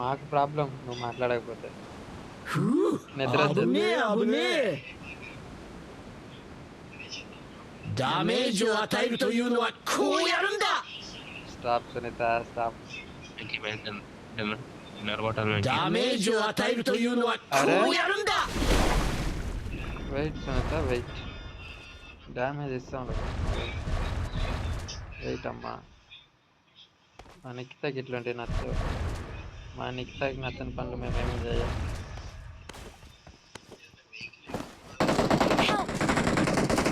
మాకు ప్రాబ్లం నువ్వు మాట్లాడకపోతే. నిద్ర damage stop Sunitha stop. Damage wait Sunitha wait damage ఇస్తాం వెయిట్ అమ్మా. నిఖితకి ఇట్లాంటివి నచ్చవు. manik tak ingatan pandu memang saja.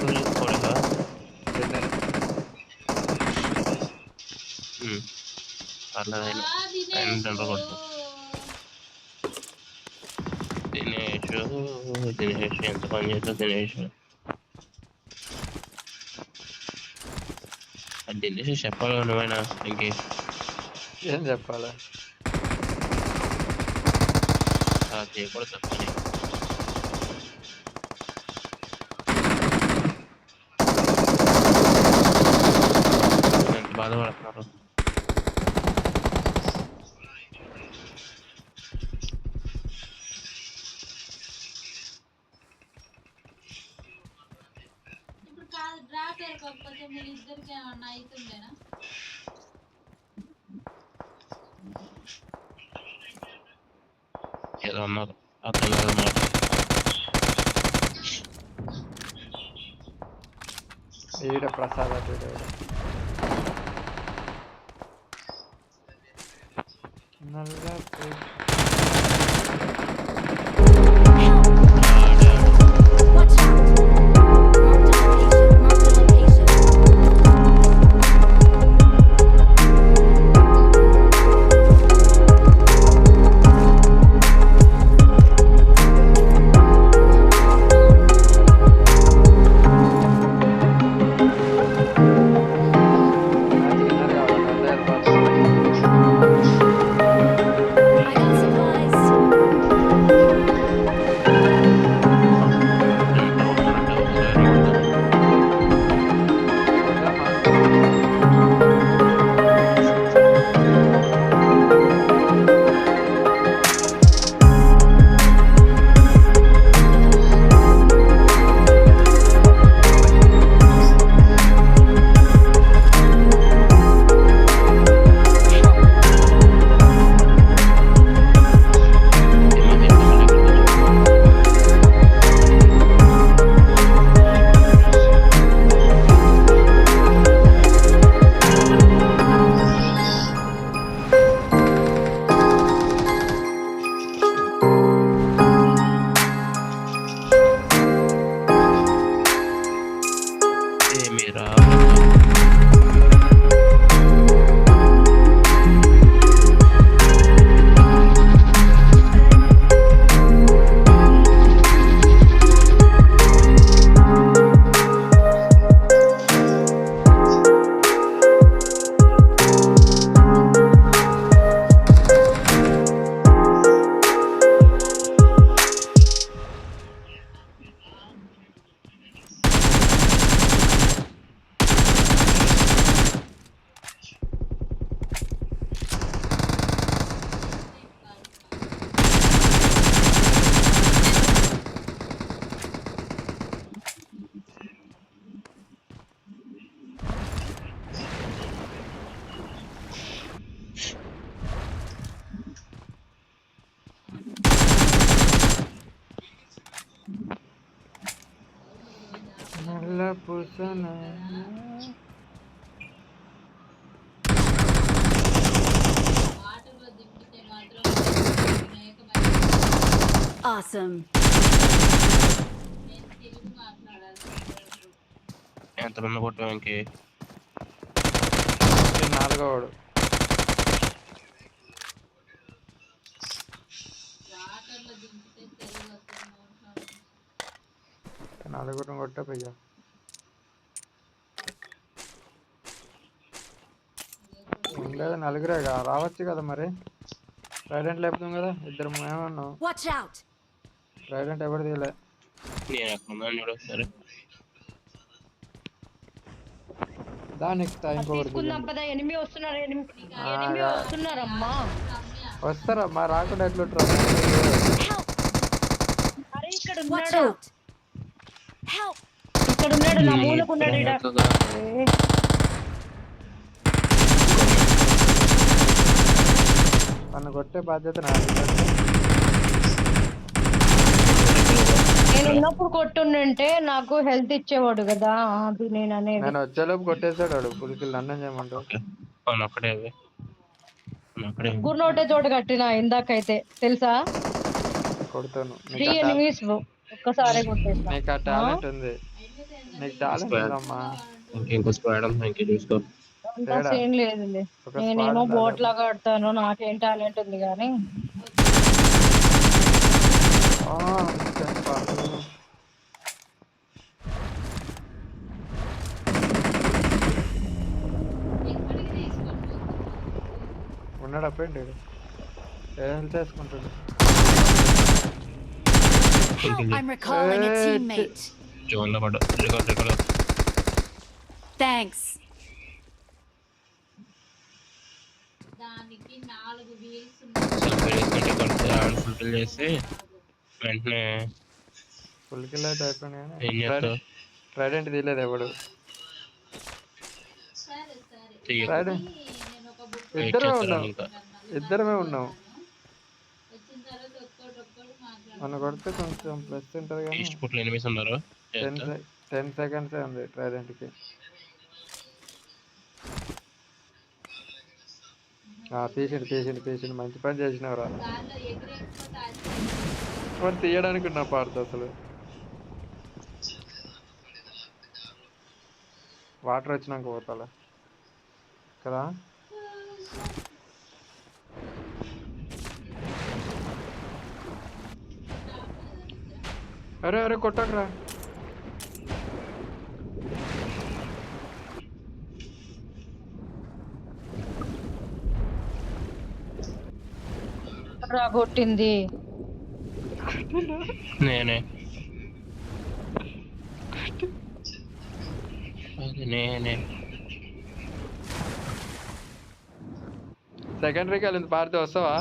Ada kolega. ada Hmm. Ada ini. ada tanpa ada Dinesho, ada yang depannya itu dinesho. Dinesho siapa lo namanya? Enggak. Yang siapa lah? সাহায্যে করে যাচ্ছে বারবার আপনার market onlar atıyorlar market. İyi de prasalar böyle öyle. Bunlar మాత్రం ఏకమైంది Awesome. ఎంతమంది కొట్టాం ఇంకే ఇది నాలుగోవాడు వాటర్లో దింపితే తెలుగు వస్తుంది నోట్లో. నలుగురు కొట్ట ఉండేది నలుగురేగా? రావచ్చు కదా మరి. రైడెంట్ లేపుతాం కదా? ఇద్దరు మేమన్నాం Watch out! రైడెంట్ ఎవరు తీయలే? దానికి వస్తున్నారమ్మా. రమ్య వస్తారా మా రాకుండా ఎట్లుంటారు ఇక్కడ ఉన్నాడు! ఇక్కడ నా మూలకు ఉన్నాడు నన్ను కొట్టే బాధ్యత నాది. నేను ఉన్నప్పుడు కొట్టుండంటే నాకు హెల్త్ ఇచ్చేవాడు కదా అది నేను అనేది. నేను వచ్చేలోపు కొట్టేసాడు వాడు పులికిల్ నన్ను చేయమంటావు అవును అక్కడే అక్కడే చోట కట్టిన ఇందాకైతే తెలుసా? కొడతాను. త్రీ నీకు ఆ ta- ఎనిమిస్ ఒక్కసారే కొట్టేస్తా నీకు ఆ టాలెంట్ ఉంది. నీకు టాలెంట్ ఉందమ్మా. స్క్వాడ్ ఇంకే చూసుకో? అంతా సీన్ లేదులే ఒక నేనేమో squad బోట్ లాగా ఆడతాను నాకేం టాలెంట్ ఉంది కానీ ఆ, ఇంకా పాడు. ఎక్కడికి తీసుకొని పోతున్నారు? ఉన్నాడు అప్పుడు ఏం చేసుకుంటాడు Help! I'm recalling a Eh, teammate. Zone లో పడ్డా రికార్డ్ రికార్డ్ Thanks. Fulfil చేసి వెంటనే పులికిల్ చేస్తావు ట్రైడెంట్ తీయలేదు ఎవడు సరే సరే చెయ్యి. Trident. నేను ఒక బుక్ వెయిట్ ఇద్దరు చేస్తారా ఉన్నాం. ఇద్దరమే ఉన్నాం. మన కొడితే కొంచెం ప్లస్ ఉంటుంది కానీ టెన్ సెకండ్స్ ఉంది ట్రైడెంట్ పేషెంట్ పేషెంట్ తీసిండు తీసిండు తీసిండు మంచి పని చేసినవరా. మరి తీయడానికి ఉన్నా పాడుతు అసలు. వాటర్ వచ్చినాక పోతాలా. కదా? అరే అరే కొట్టకరా. రా కొట్టింది నేనే. నేనే సెకండరీ కాలేదు పాడితే వస్తావా?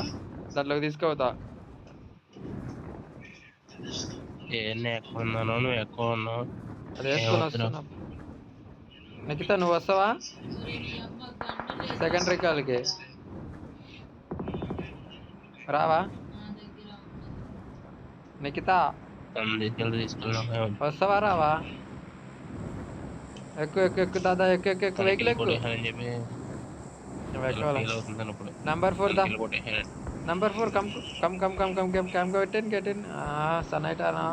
దాంట్లోకి తీసుకోవతా ఏనే ఎక్కువ ఉన్నాను నువ్వు ఎక్కువ ఉన్నావు. అది వేసుకొని వద్దురా. వస్తున్నా. నిఖిత నువ్వు వస్తావా? సెకండరీ కాల్కి రావా? నిఖిత? వస్తావా రావా? ఎక్కువ ఎక్కువ ఎక్కువ దాదా ఎక్కువ ఎక్కువ ఎక్కువ వెహికల్ ఇప్పుడు number four the? Number four come come come come come come come get in get in సనైటానా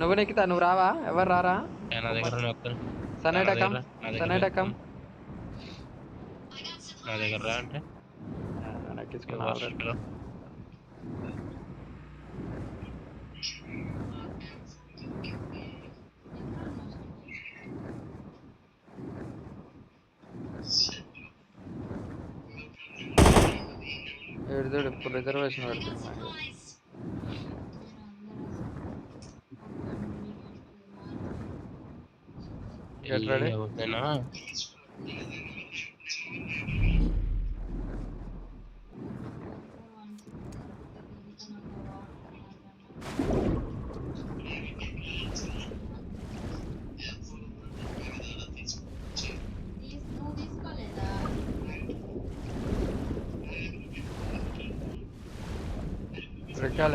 నువ్వు నిఖిత నువ్వు రావా? ఎవరు రారా? నా దగ్గర ఉన్న ఒక్క- సనైటా కమ్ సనైటా కమ్. నా దగ్గర రా అంటే. ఎక్కించుకున్నా already. ఏడు చూడు ఇప్పుడు రిజర్వేషన్ పెడుతుంది నాకు. Get ready.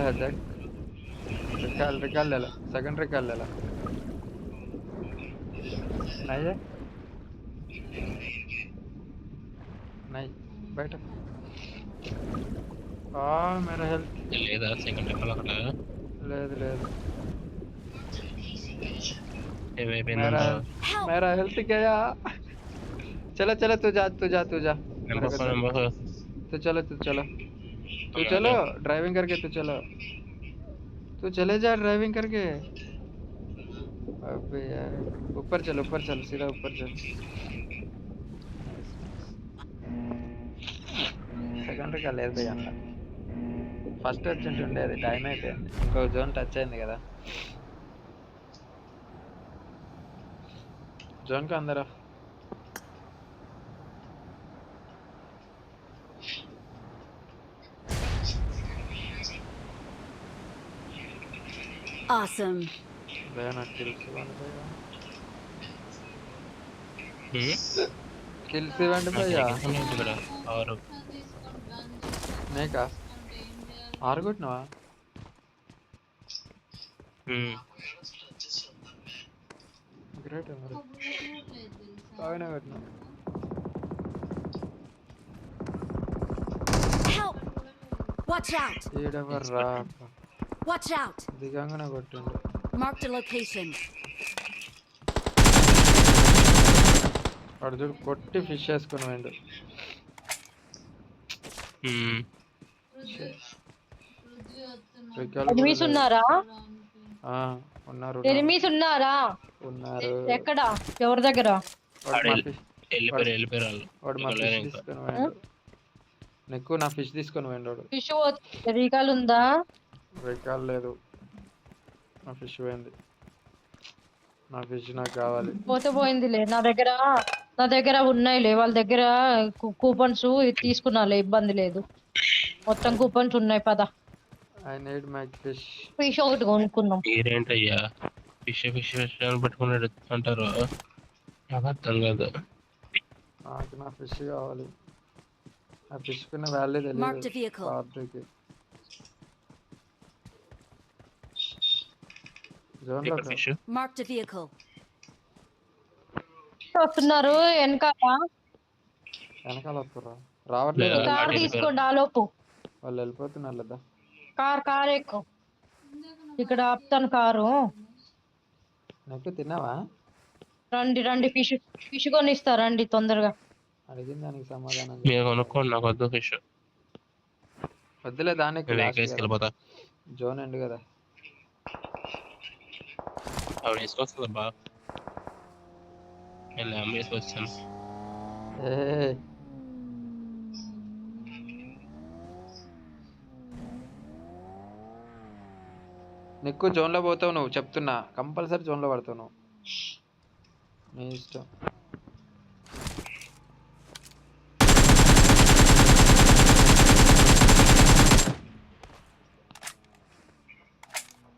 चलो Recal, बैठ आ मेरा हेल्थ लेदा सेकंड लेद लेद ए वे मेरा मेरा हेल्थ गया तू जा तू जा तू जा नंबर नंबर तो चलो तू चलो तू चलो ड्राइविंग करके तू चलो तू चले जा ड्राइविंग करके अबे यार ऊपर चल ऊपर चल सीधा ऊपर चल సెకండ్ కా లేదు అన్న ఫస్ట్ వచ్చి ఉండేది టైం అయిపోయింది ఇంకో జోన్ టచ్ అయింది కదా జోన్ కా అందరూ Awesome. భయ్యా నాకు కిల్స్ ఇవ్వండి భయ్యా హ్మ్? కిల్స్ ఇవ్వండి నాకు భయ్యా ఎగ్జామ్ ఏంటి ఇక్కడ ఆరు తీసుకొని గన్ నీకా తీసుకుంటే ఏం చేయాలి ఆరుగొట్టినవా హ్మ్. గ్రేట్ మరి ఒక బుల్లెట్ కూడా లేదు తెలుసా బాగానే పెట్టినా Help! Watch out! దిగంగానే కొట్టిండు. Marked a location. వాడు చూడు కొట్టి ఫిష్ వేసుకుని వికల్ ఎనిమిస్ ఉన్నారా? ఆ, ఉన్నారు ఎనిమిస్ ఉన్నారా? ఉన్నారు. ఎక్కడ? ఎవరి దగ్గర? వాడు మా ఫిష్ వాడు తీసుకొని పోయిండు. నీకు నా ఫిష్ తీసుకొని పోయిండు వాడు. ఫిష్ రీకాల్ ఉందా వికల్ లేదు నా ఫిష్ పోయింది. నా ఫిష్ నాకు కావాలి. పోతే పోయిందిలే. నా దగ్గర నా దగ్గర ఉన్నాయిలే. వాళ్ళ దగ్గర కూపన్స్ తీసుకున్నాలే. ఇబ్బంది లేదు. మొత్తం కూపన్స్ ఉన్నాయి. పద. I need my fish. Fish ఒకటి కొనుక్కున్నాం మీరేంటయ్యా ఫిష్ ఫిష్ ఫిష్ అని పెట్టుకుని అంటారు. నాకు అర్థం కాదు. నాకు నా ఫిష్ కావాలి. ఆ ఫిష్ పైన వాల్యూ తెలియదు. పార్టీకి ఇక్కడ ఫిష్ Marked a vehicle. వస్తున్నారు వెనకాల. వెనకాల వస్తురా రావట్లేదు లేదా? కార్ తీసుకోండి ఆలోపు వాళ్ళు వెళ్ళిపోతున్నారు లేదా? కార్ కార్ ఎక్కువ. ఇక్కడ ఆపుతాను కారు. నెక్కు తిన్నావా? రండి రండి ఫిష్. ఫిష్ కొనిస్తా రండి తొందరగా. అడిగిన దానికి సమాధానం. మీరు కొనుక్కోండి నాకు వద్దు ఫిష్. వద్దులే దానికి. వెళ్ళిపోతా. జోన్ ఎండ్ కదా. ఆవిడ వేసుకొస్తుంది బా నేను అమ్మ వేసుకొచ్చాను ఏ నీకు జోన్లో పోతావు నువ్వు చెప్తున్నా. కంపల్సరీ జోన్లో పడతావు నువ్వు. నీ ఇష్టం.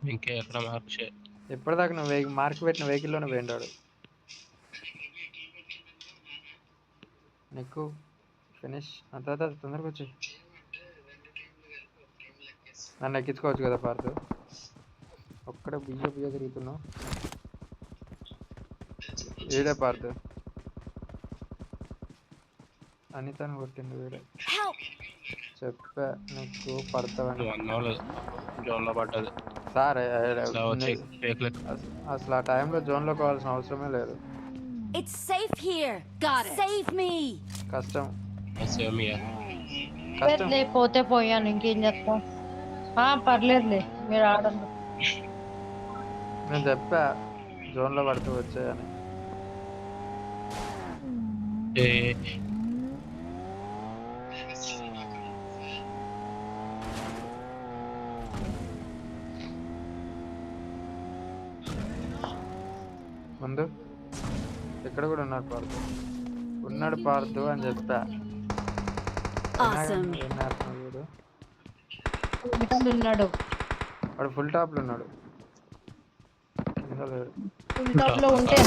ఇంకే ఎక్కడ మార్క్ ఎప్పటిదాకా నువ్వు వెహి మార్క్ పెట్టిన వెహికల్లోనే పోయిండాడు. నీకు ఫినిష్ అంత తొందరగా వచ్చి నన్ను ఎక్కించుకోవచ్చు కదా పార్తు. ఒక్కడే బియ్య బియ్య తిరుగుతున్నావు. వీడే పార్తు. అనితను కొట్టిండు వీడే. Help! చెప్పా నీకు పడతావని. పడ్డది. సార్ అసలు ఆ టైంలో జోన్లో కావాల్సిన అవసరమే లేదు. It's safe here. Got it. Save me. కష్టం. సేమ్ కష్టం. లేదులే పోతే పోయాను ఇంకేం చేస్తాం? ఆ, పర్లేదులే మీరు ఆడండి. నేను చెప్పా జోన్లో పడుతూ వచ్చాయని. ముందు. ఇక్కడ కూడా ఉన్నాడు పార్తు ఉన్నాడు పార్తు అని చెప్పా చేస్తున్నాడు వీడు? వెనకాల ఉన్నాడు. వాడు ఫుల్ ఉన్నాడు. టాప్లో ఉంటే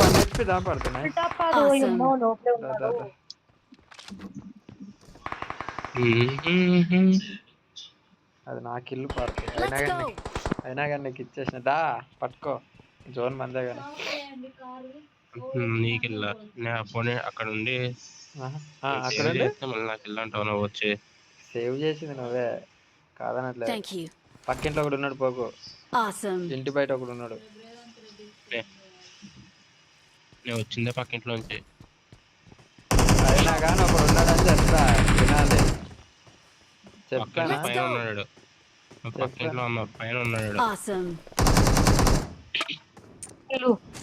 వన్ హెచ్పి దా పడుతున్నాయి ఉన్నాడు. అది నా కిల్లు అయినా కానీ go. అయినా కానీ నీకు ఇచ్చేసిన. దా పట్టుకో. జోన్ మందే కానీ. నీకు నేను పోనీ అక్కడ ఉండి అక్కడ మళ్ళీ నాకు వెళ్ళంటావు నువ్వు వచ్చి. సేవ్ చేసింది నువ్వే. కాదనట్లేదు you. పక్కింట్లో ఒకడు ఉన్నాడు పోకు. ఇంటి బయట ఒకడు ఉన్నాడు. నే- నేను వచ్చిందే పక్కింట్లో నుంచి. అయినా కానీ ఒకడు ఉన్నాడని చెప్తా. వినాలి. పక్కింట్లో చెప్తానా పైన ఉన్నాడు నువ్వు పక్కింట్లో ఉన్నావు పైన ఉన్నాడు.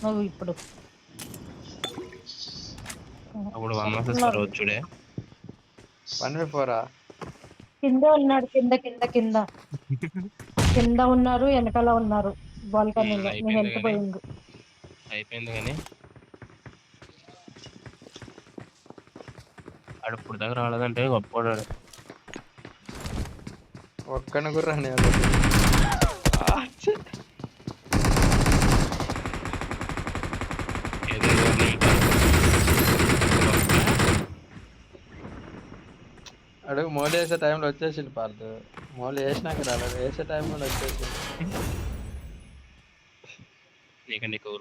నువ్వు ఇప్పుడు. అప్పుడు వన్ వర్సెస్ ఫోర్ వచ్చుడే. వన్ బై ఫోరా? కింద ఉన్నాడు కింద కింద కింద. కింద ఉన్నారు వెనకాల ఉన్నారు. బాల్కనీలో నీ అయిపోయింది హెల్త్ కానీ. పోయింది. అయిపోయింది కానీ. ఆడు ఇప్పుడు దాకా రాలేదంటే గొప్పవాడు ఒక్కని గుర్రాని అడుగు మోలు వేసే టైంలో వచ్చేసింది పార్దు. మోలు వేసినాక రాలేదు వేసే టైంలో వచ్చేసింది నీకు